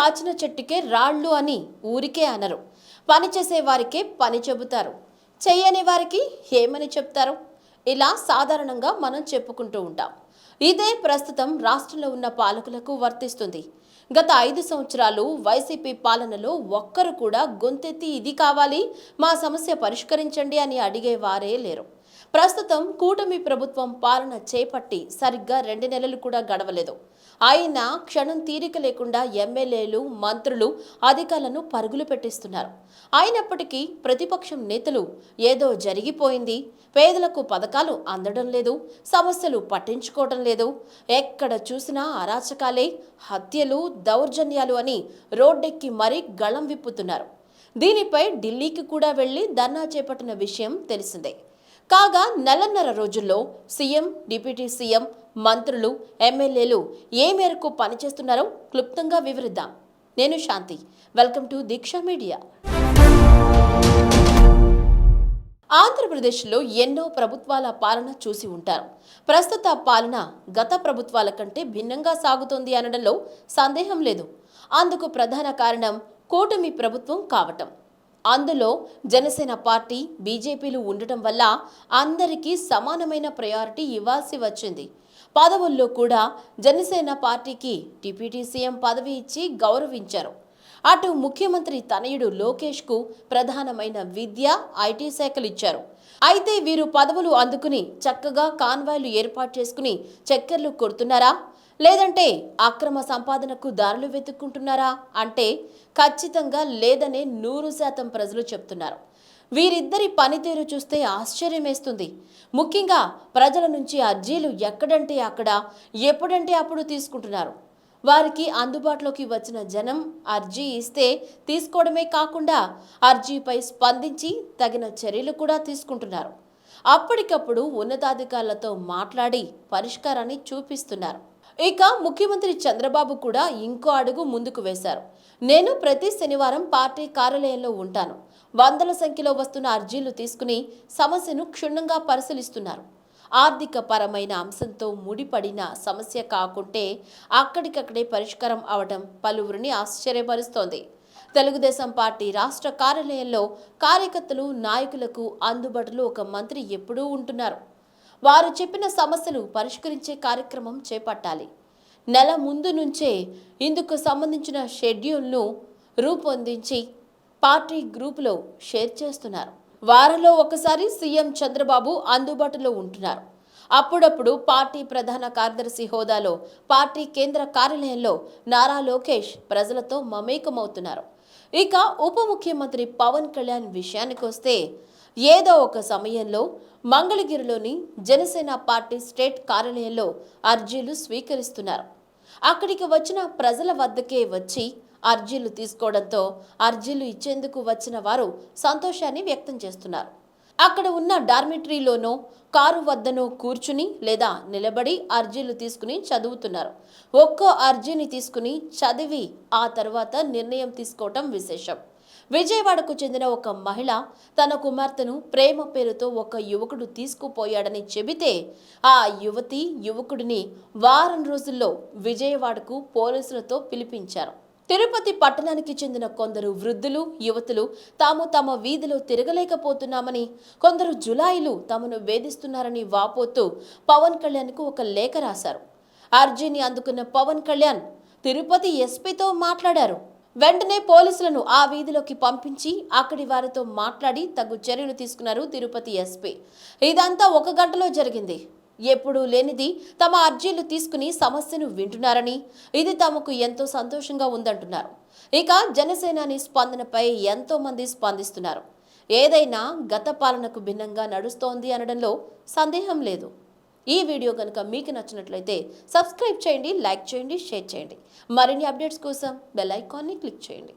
కాచిన చెట్టుకే రాళ్ళు అని ఊరికే అనరు. పని చేసే వారికే పని చెబుతారు. చేయని వారికి ఏమని చెప్తారు? ఇలా సాధారణంగా మనం చెప్పుకుంటూ ఉంటాం. ఇదే ప్రస్తుతం రాష్ట్రంలో ఉన్న పాలకులకు వర్తిస్తుంది. గత ఐదు సంవత్సరాలు వైసీపీ పాలనలో ఒక్కరు కూడా గొంతెత్తి ఇది కావాలి మా సమస్య పరిష్కరించండి అని అడిగేవారే లేరు. ప్రస్తుతం కూటమి ప్రభుత్వం పాలన చేపట్టి సరిగ్గా రెండు నెలలు కూడా గడవలేదు. అయినా క్షణం తీరిక లేకుండా ఎమ్మెల్యేలు మంత్రులు అధికారులను పరుగులు పెట్టిస్తున్నారు. అయినప్పటికీ ప్రతిపక్షం నేతలు ఏదో జరిగిపోయింది. పేదలకు పథకాలు అందడం లేదు. సమస్యలు పట్టించుకోవడం లేదు. ఎక్కడ చూసినా అరాచకాలే హత్యలు దౌర్జన్యాలు అని రోడ్డెక్కి మరీ గళం విప్పుతున్నారు. దీనిపై ఢిల్లీకి కూడా వెళ్ళి ధర్నా చేపట్టిన విషయం తెలిసిందే. కాగా నెలన్నర రోజుల్లో సీఎం డిప్యూటీ సీఎం మంత్రులు ఎమ్మెల్యేలు ఏ మేరకు పనిచేస్తున్నారో క్లుప్తంగా వివరిద్దాం. నేను Shanti. Welcome to Deeksha media. ఆంధ్రప్రదేశ్లో ఎన్నో ప్రభుత్వాల పాలన చూసి ఉంటారు. ప్రస్తుత పాలన గత ప్రభుత్వాల కంటే భిన్నంగా సాగుతోంది అనడంలో సందేహం లేదు. అందుకు ప్రధాన కారణం కూటమి ప్రభుత్వం కావటం. అందులో జనసేన పార్టీ బీజేపీలు ఉండటం వల్ల అందరికీ సమానమైన ప్రయారిటీ ఇవ్వాల్సి వచ్చింది. పదవుల్లో కూడా జనసేన పార్టీకి డిప్యూటీ సీఎం పదవి ఇచ్చి గౌరవించారు. అటు ముఖ్యమంత్రి తనయుడు లోకేష్కు ప్రధానమైన విద్య ఐటీ శాఖలు ఇచ్చారు అయితే వీరు పదవులు అందుకుని చక్కగా కాన్వాయ్లు ఏర్పాటు చేసుకుని చక్కర్లు కొడుతున్నారా? లేదంటే అక్రమ సంపాదనకు దారులు వెతుక్కుంటున్నారా? అంటే ఖచ్చితంగా లేదనే నూరు శాతం ప్రజలు చెప్తున్నారు. వీరిద్దరి పనితీరు చూస్తే ఆశ్చర్యమేస్తుంది. ముఖ్యంగా ప్రజల నుంచి అర్జీలు ఎక్కడంటే అక్కడ ఎప్పుడంటే అప్పుడు తీసుకుంటున్నారు. వారికి అందుబాటులోకి వచ్చిన జనం అర్జీ ఇస్తే తీసుకోవడమే కాకుండా అర్జీపై స్పందించి తగిన చర్యలు కూడా తీసుకుంటున్నారు. అప్పటికప్పుడు ఉన్నతాధికారులతో మాట్లాడి పరిష్కారాన్ని చూపిస్తున్నారు. ఇక ముఖ్యమంత్రి చంద్రబాబు కూడా ఇంకో అడుగు ముందుకు వేశారు. నేను ప్రతి శనివారం పార్టీ కార్యాలయంలో ఉంటాను. వందల సంఖ్యలో వస్తున్న అర్జీలు తీసుకుని సమస్యను క్షుణ్ణంగా పరిశీలిస్తున్నారు. ఆర్థిక పరమైన అంశంతో ముడిపడిన సమస్య కాకుంటే అక్కడికక్కడే పరిష్కారం అవడం పలువురిని ఆశ్చర్యపరుస్తోంది. తెలుగుదేశం పార్టీ రాష్ట్ర కార్యాలయంలో కార్యకర్తలు నాయకులకు అందుబాటులో ఒక మంత్రి ఎప్పుడూ ఉంటున్నారు. వారు చెప్పిన సమస్యలు పరిష్కరించే కార్యక్రమం చేపట్టాలి. నెల ముందు నుంచే ఇందుకు సంబంధించిన షెడ్యూల్ను రూపొందించి పార్టీ గ్రూపులో షేర్ చేస్తున్నారు. వారంలో ఒకసారి సీఎం చంద్రబాబు అందుబాటులో ఉంటున్నారు. అప్పుడప్పుడు పార్టీ ప్రధాన కార్యదర్శి హోదాలో పార్టీ కేంద్ర కార్యాలయంలో నారా లోకేష్ ప్రజలతో మమేకమవుతున్నారు. ఇక ఉప ముఖ్యమంత్రి పవన్ కళ్యాణ్ విషయానికి వస్తే ఏదో ఒక సమయంలో మంగళగిరిలోని జనసేన పార్టీ స్టేట్ కార్యాలయంలో అర్జీలు స్వీకరిస్తున్నారు. అక్కడికి వచ్చిన ప్రజల వద్దకే వచ్చి అర్జీలు తీసుకోవడంతో అర్జీలు ఇచ్చేందుకు వచ్చిన వారు సంతోషాన్ని వ్యక్తం చేస్తున్నారు. అక్కడ ఉన్న డార్మిటరీలోనో కారు వద్దనో కూర్చుని లేదా నిలబడి అర్జీలు తీసుకుని చదువుతున్నారు. ఒక్కో అర్జీని తీసుకుని చదివి ఆ తర్వాత నిర్ణయం తీసుకోవటం విశేషం. విజయవాడకు చెందిన ఒక మహిళ తన కుమార్తెను ప్రేమ పేరుతో ఒక యువకుడు తీసుకుపోయాడని చెబితే ఆ యువతి యువకుడిని వారం రోజుల్లో విజయవాడకు పోలీసులతో పిలిపించారు. తిరుపతి పట్టణానికి చెందిన కొందరు వృద్ధులు యువతులు తాము తమ వీధిలో తిరగలేకపోతున్నామని కొందరు జులాయిలు తమను వేధిస్తున్నారని వాపోతూ పవన్ కళ్యాణ్కు ఒక లేఖ రాశారు. అర్జీని అందుకున్న పవన్ కళ్యాణ్ తిరుపతి ఎస్పీతో మాట్లాడారు. వెంటనే పోలీసులను ఆ వీధిలోకి పంపించి అక్కడి వారితో మాట్లాడి తగు చర్యలు తీసుకున్నారు తిరుపతి ఎస్పీ. ఇదంతా ఒక గంటలో జరిగింది. ఎప్పుడూ లేనిది తమ అర్జీలు తీసుకుని సమస్యను వింటున్నారని ఇది తమకు ఎంతో సంతోషంగా ఉందంటున్నారు. ఇక జనసేనాని స్పందనపై ఎంతో మంది స్పందిస్తున్నారు. ఏదైనా గత పాలనకు భిన్నంగా నడుస్తోంది అనడంలో సందేహం లేదు. ఈ వీడియో కనుక మీకు నచ్చినట్లయితే సబ్స్క్రైబ్ చేయండి లైక్ చేయండి షేర్ చేయండి. మరిన్ని అప్డేట్స్ కోసం బెల్ ఐకాన్ని క్లిక్ చేయండి.